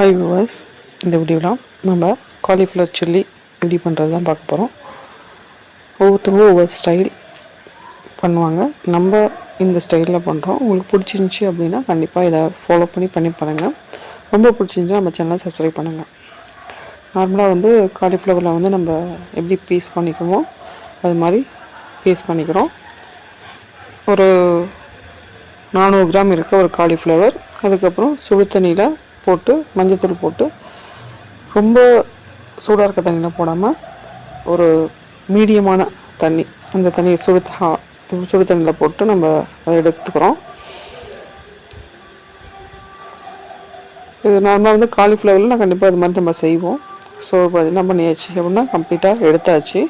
Hi viewers இந்த வீடியோவில் நம்ம காலிஃப்ளவர் சில்லி எப்படி பண்ணுறது தான் பார்க்க போகிறோம் ஒவ்வொருத்தவங்களும் ஒவ்வொரு ஸ்டைல் பண்ணுவாங்க. நம்ம இந்த ஸ்டைலில் பண்ணுறோம் உங்களுக்கு பிடிச்சிருந்துச்சி அப்படின்னா கண்டிப்பாக இதை ஃபாலோ பண்ணி பண்ணி பாருங்கள் ரொம்ப பிடிச்சிருந்துச்சி நம்ம சேனலை சப்ஸ்கிரைப் பண்ணுங்கள் நார்மலாக வந்து காலிஃப்ளவரில் வந்து நம்ம எப்படி பீஸ் பண்ணிக்குவோம் அது மாதிரி பீஸ் பண்ணிக்கிறோம். ஒரு நானூறு கிராம் இருக்க ஒரு காலிஃப்ளவர் அதுக்கப்புறம் சுடு தண்ணியில் போட்டு மஞ்சத்தூள் போட்டு ரொம்ப சூடாக இருக்க தண்ணியில் போடாமல் ஒரு மீடியமான தண்ணி அந்த தண்ணியை சுடு சுடு தண்ணியில் போட்டு நம்ம அதை எடுத்துக்கிறோம். இது நார்மலாக வந்து காலிஃப்ளவரில் நான் கண்டிப்பாக இது மாதிரி நம்ம செய்வோம். ஸோ இப்போ என்ன பண்ணியாச்சு அப்படின்னா கம்ப்ளீட்டாக எடுத்தாச்சு.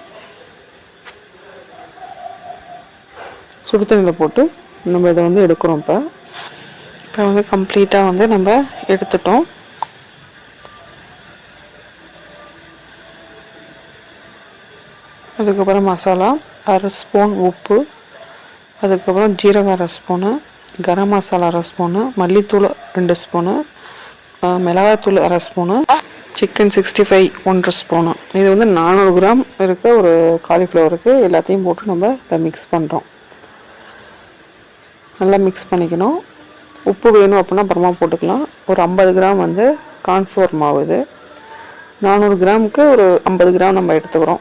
சுடு தண்ணியில் போட்டு நம்ம இதை வந்து எடுக்கிறோம் இப்போ. இப்போ வந்து கம்ப்ளீட்டாக வந்து நம்ம எடுத்துட்டோம். அதுக்கப்புறம் மசாலா அரை ஸ்பூன் உப்பு அதுக்கப்புறம் ஜீரகம் அரை ஸ்பூனு கரம் மசாலா அரை ஸ்பூனு மல்லித்தூள் ரெண்டு ஸ்பூனு மிளகாத்தூள் அரை ஸ்பூனு சிக்கன் சிக்ஸ்டி ஃபைவ் ஒன்றரை ஸ்பூனு. இது வந்து நானூறு கிராம் இருக்க ஒரு காலிஃப்ளவருக்கு எல்லாத்தையும் போட்டு நம்ம இதை மிக்ஸ் பண்ணுறோம் நல்லா மிக்ஸ் பண்ணிக்கணும். உப்பு வேணும் அப்படின்னா அப்புறமா போட்டுக்கலாம். ஒரு ஐம்பது கிராம் வந்து கார்ன்ஃப்ளோர் மாவு இது. நானூறு கிராமுக்கு ஒரு ஐம்பது கிராம் நம்ம எடுத்துக்கிறோம்.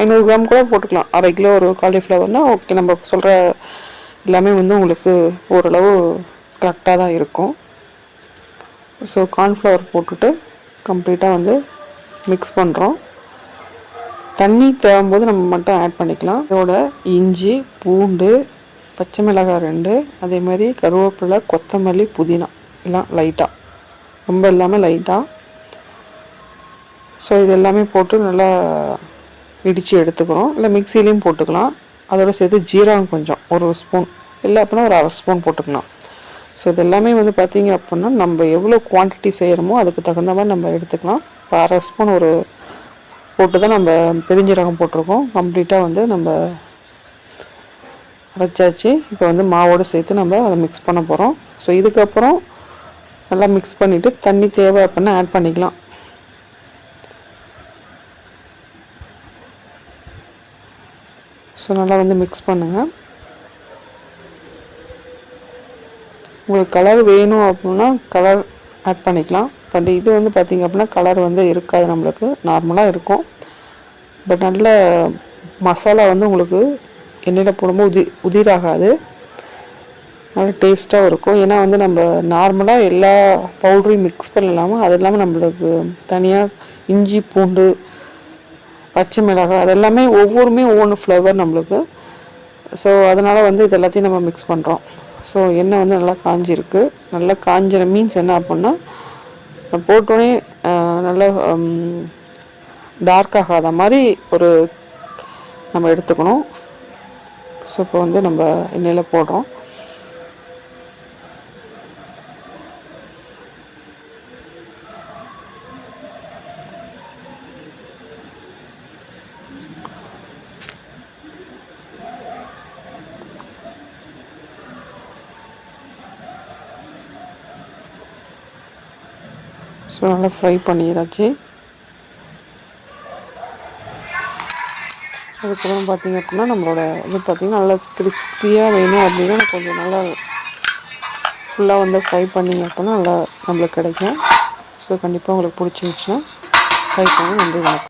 ஐநூறு கிராம் கூட போட்டுக்கலாம். அரை கிலோ ஒரு காலிஃப்ளவர்னால் ஓகே நம்ம சொல்கிற எல்லாமே வந்து உங்களுக்கு ஓரளவு கரெக்டாக தான் இருக்கும். ஸோ கார்ன்ஃப்ளவர் போட்டுட்டு கம்ப்ளீட்டாக வந்து மிக்ஸ் பண்ணுறோம் தண்ணி தேவும்போது நம்ம மட்டும் ஆட் பண்ணிக்கலாம். இதோட இஞ்சி பூண்டு பச்சை மிளகாய் ரெண்டு அதே மாதிரி கருவேப்பிலை கொத்தமல்லி புதினா. எல்லாம் லைட்டாக ரொம்ப இல்லாமல் லைட்டாக ஸோ இது எல்லாமே போட்டு நல்லா இடித்து எடுத்துக்கிறோம். இல்லை மிக்சிலையும் போட்டுக்கலாம். அதோட சேர்த்து ஜீரகம் கொஞ்சம் ஒரு ஸ்பூன் இல்லை அப்படின்னா ஒரு அரை ஸ்பூன் போட்டுக்கலாம். ஸோ இது எல்லாமே வந்து பார்த்திங்க அப்படின்னா நம்ம எவ்வளோ குவான்டிட்டி செய்கிறோமோ அதுக்கு தகுந்த மாதிரி நம்ம எடுத்துக்கலாம். இப்போ அரை ஸ்பூன் ஒரு போட்டு தான் நம்ம பெருஞ்சீரகம் போட்டிருக்கோம். கம்ப்ளீட்டாக வந்து நம்ம அரைச்சாச்சு. இப்போ வந்து மாவோடு சேர்த்து நம்ம அதை மிக்ஸ் பண்ண போகிறோம் ஸோ இதுக்கப்புறம் நல்லா மிக்ஸ் பண்ணிவிட்டு தண்ணி தேவை அப்படின்னா ஆட் பண்ணிக்கலாம். ஸோ நல்லா வந்து மிக்ஸ் பண்ணுங்கள் உங்களுக்கு கலர் வேணும் அப்படின்னா கலர் ஆட் பண்ணிக்கலாம். பட் இது வந்து பார்த்திங்க அப்படின்னா கலர் வந்து இருக்காது நம்மளுக்கு. நார்மலாக இருக்கும். பட் நல்ல மசாலா வந்து உங்களுக்கு எண்ணெயில் போடும்போது உதி உதிராகாது. நல்லா டேஸ்ட்டாகவும் இருக்கும். ஏன்னா வந்து நம்ம நார்மலாக எல்லா பவுடரையும் மிக்ஸ் பண்ணலாமல் அது இல்லாமல் நம்மளுக்கு தனியாக இஞ்சி பூண்டு பச்சை மிளகாய் அது எல்லாமே ஒவ்வொருமே ஒவ்வொன்று ஃப்ளவர் நம்மளுக்கு. ஸோ அதனால் வந்து இது எல்லாத்தையும் நம்ம மிக்ஸ் பண்ணுறோம் ஸோ எண்ணெய் வந்து நல்லா காஞ்சிருக்கு. நல்லா காஞ்சின மீன்ஸ் என்ன அப்படின்னா போட்டோன்னே நல்லா டார்க் ஆகாத மாதிரி ஒரு நம்ம எடுத்துக்கணும். ஸோ இப்போ வந்து நம்ம எண்ணெயில் போடுறோம். ஸோ நல்லா ஃப்ரை பண்ணிடாச்சு அதுக்கப்புறம் பார்த்திங்க அப்படின்னா நம்மளோட இது பார்த்திங்கன்னா நல்லா கிறிஸ்பியாக வேணும் அப்படின்னா கொஞ்சம் நல்லா ஃபுல்லாக வந்து ஃப்ரை பண்ணிங்க அப்படின்னா நல்லா நம்மளுக்கு கிடைக்கும். ஸோ கண்டிப்பாக உங்களுக்கு பிடிச்சிருந்துச்சுன்னா ஃப்ரை பண்ணி நன்றி வணக்கம்.